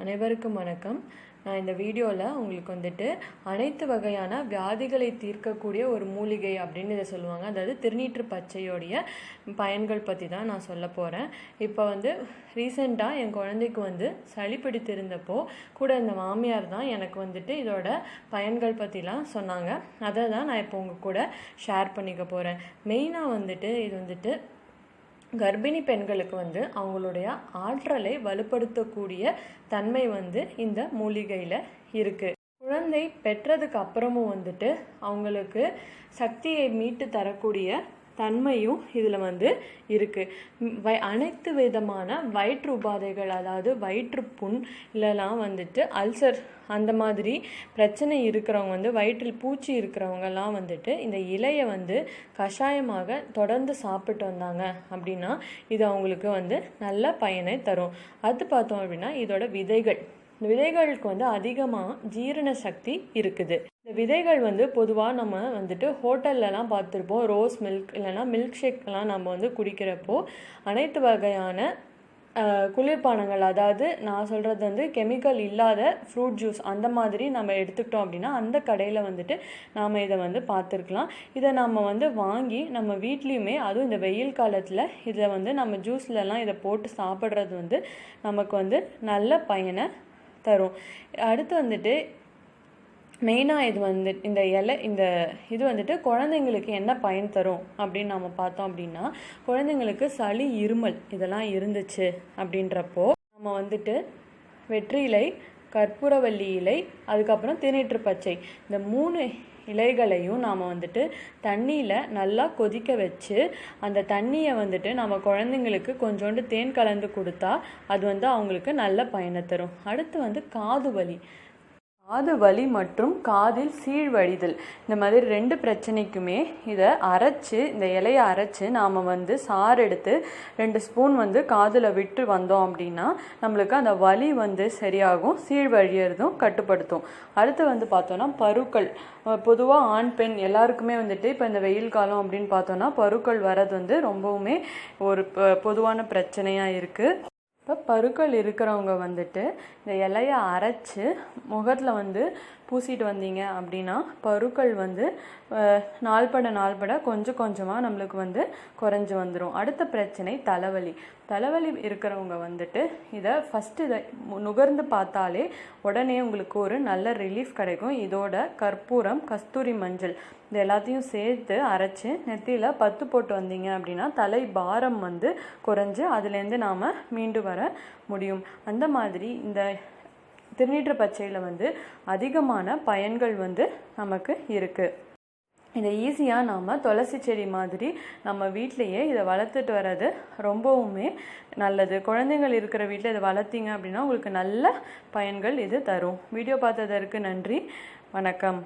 அனைவருக்கும் வணக்கம். நான் இந்த வீடியோவில் உங்களுக்கு வந்துட்டு அனைத்து வகையான வியாதிகளை தீர்க்கக்கூடிய ஒரு மூலிகை அப்படின்னு இதை சொல்லுவாங்க. அதாவது திருநீற்று பச்சையோடைய பயன்கள் பற்றி தான் நான் சொல்ல போகிறேன் இப்போ வந்து ரீசெண்டாக என் குழந்தைக்கு வந்து சளி பிடித்திருந்தப்போ கூட இந்த மாமியார் தான் எனக்கு வந்துட்டு இதோட பயன்கள் பற்றிலாம் சொன்னாங்க. அதை தான் நான் இப்போ உங்கள் கூட ஷேர் பண்ணிக்க போகிறேன் மெயினாக வந்துட்டு இது வந்துட்டு கர்ப்பிணி பெண்களுக்கு வந்து அவங்களுடைய ஆற்றலை வலுப்படுத்தக்கூடிய தன்மை வந்து இந்த மூலிகையில் இருக்குது குழந்தை பெற்றதுக்கு அப்புறமும் வந்துட்டு அவங்களுக்கு சக்தியை மீட்டு தரக்கூடிய தன்மையும் இதில் வந்து இருக்குது வை அனைத்து விதமான வயிற்று உபாதைகள் அதாவது வயிற்றுப்புண் இல்லைலாம் வந்துட்டு அல்சர் அந்த மாதிரி பிரச்சனை இருக்கிறவங்க வந்து வயிற்றில் பூச்சி இருக்கிறவங்கலாம் வந்துட்டு இந்த இலையை வந்து கஷாயமாக தொடர்ந்து சாப்பிட்டு வந்தாங்க அப்படின்னா இது அவங்களுக்கு வந்து நல்ல பயனை தரும். அது பார்த்தோம் அப்படின்னா இதோட விதைகள். இந்த விதைகளுக்கு வந்து அதிகமாக ஜீரண சக்தி இருக்குது. இந்த விதைகள் வந்து பொதுவாக நம்ம வந்துட்டு ஹோட்டல்லலாம் பார்த்துருப்போம். ரோஸ் மில்க் இல்லைன்னா மில்க் ஷேக்லாம் நம்ம வந்து குடிக்கிறப்போ அனைத்து வகையான குளிர்பானங்கள் அதாவது நான் சொல்கிறது வந்து கெமிக்கல் இல்லாத ஃப்ரூட் ஜூஸ் அந்த மாதிரி நம்ம எடுத்துக்கிட்டோம் அப்படின்னா அந்த கடையில் வந்துட்டு நாம் இதை வந்து பார்த்துருக்கலாம். இதை நம்ம வந்து வாங்கி நம்ம வீட்லேயுமே அதுவும் இந்த வெயில் காலத்தில் இதில் வந்து நம்ம ஜூஸ்லலாம் இதை போட்டு சாப்பிட்றது வந்து நமக்கு வந்து நல்ல பயனை தரும். அடுத்து வந்துட்டு மெயினாக இது வந்து இந்த இலை இந்த இது வந்துட்டு குழந்தைங்களுக்கு என்ன பயன் தரும் அப்படின்னு நம்ம பார்த்தோம் அப்படின்னா குழந்தைங்களுக்கு சளி இருமல் இதெல்லாம் இருந்துச்சு அப்படின்றப்போ நம்ம வந்துட்டு வெற்றிலை கற்பூரவல்லி இலை அதுக்கப்புறம் திருநீற்று பச்சை. இந்த மூணு இலைகளையும் நாம் வந்துட்டு தண்ணியில் நல்லா கொதிக்க வச்சு அந்த தண்ணியை வந்துட்டு நம்ம குழந்தைங்களுக்கு கொஞ்சோண்டு தேன் கலந்து கொடுத்தா அது வந்து அவங்களுக்கு நல்ல பயனை தரும். அடுத்து வந்து காது வலி காது வலி மற்றும் காதில் சீழ்வழிதல் இந்த மாதிரி ரெண்டு பிரச்சனைக்குமே இதை அரைச்சு இந்த இலையை அரைச்சு நாம் வந்து சாறு எடுத்து ரெண்டு ஸ்பூன் வந்து காதில் விட்டு வந்தோம் அப்படின்னா நம்மளுக்கு அந்த வலி வந்து சரியாகும் சீழ்வழியறதும் கட்டுப்படுத்தும். அடுத்து வந்து பார்த்தோன்னா பருக்கள். பொதுவாக ஆண் பெண் எல்லாருக்குமே வந்துட்டு இப்போ இந்த வெயில் காலம் அப்படின்னு பார்த்தோன்னா பருக்கள் வர்றது வந்து ரொம்பவுமே ஒரு பொதுவான பிரச்சனையாக இருக்குது இப்போ பருக்கள் இருக்கிறவங்க வந்துட்டு இந்த இலையை அரைச்சு முகத்தில் வந்து பூசிட்டு வந்தீங்க அப்படின்னா பருக்கள் வந்து நாள்பட நாள்பட கொஞ்சம் கொஞ்சமாக நம்மளுக்கு வந்து குறைஞ்சி வந்துடும் அடுத்த பிரச்சனை தலைவலி. தலைவலி இருக்கிறவங்க வந்துட்டு இதை ஃபஸ்ட்டு இதை நுகர்ந்து பார்த்தாலே உடனே உங்களுக்கு ஒரு நல்ல ரிலீஃப் கிடைக்கும். இதோட கற்பூரம் கஸ்தூரி மஞ்சள் இது எல்லாத்தையும் சேர்த்து அரைச்சி நெத்தியில் பத்து போட்டு வந்தீங்க அப்படின்னா தலை பாரம் வந்து குறைஞ்சு அதுலேருந்து நாம் மீண்டு வர முடியும். அந்த மாதிரி இந்த திருநீற்று பச்சையில் வந்து அதிகமான பயன்கள் வந்து நமக்கு இருக்குது இதை ஈஸியாக நாம் துளசி செடி மாதிரி நம்ம வீட்டிலையே இதை வளர்த்துட்டு வர்றது ரொம்பவுமே நல்லது. குழந்தைங்கள் இருக்கிற வீட்டில் இதை வளர்த்திங்க அப்படின்னா உங்களுக்கு நல்ல பயன்கள் இது தரும். வீடியோ பார்த்ததற்கு நன்றி. வணக்கம்.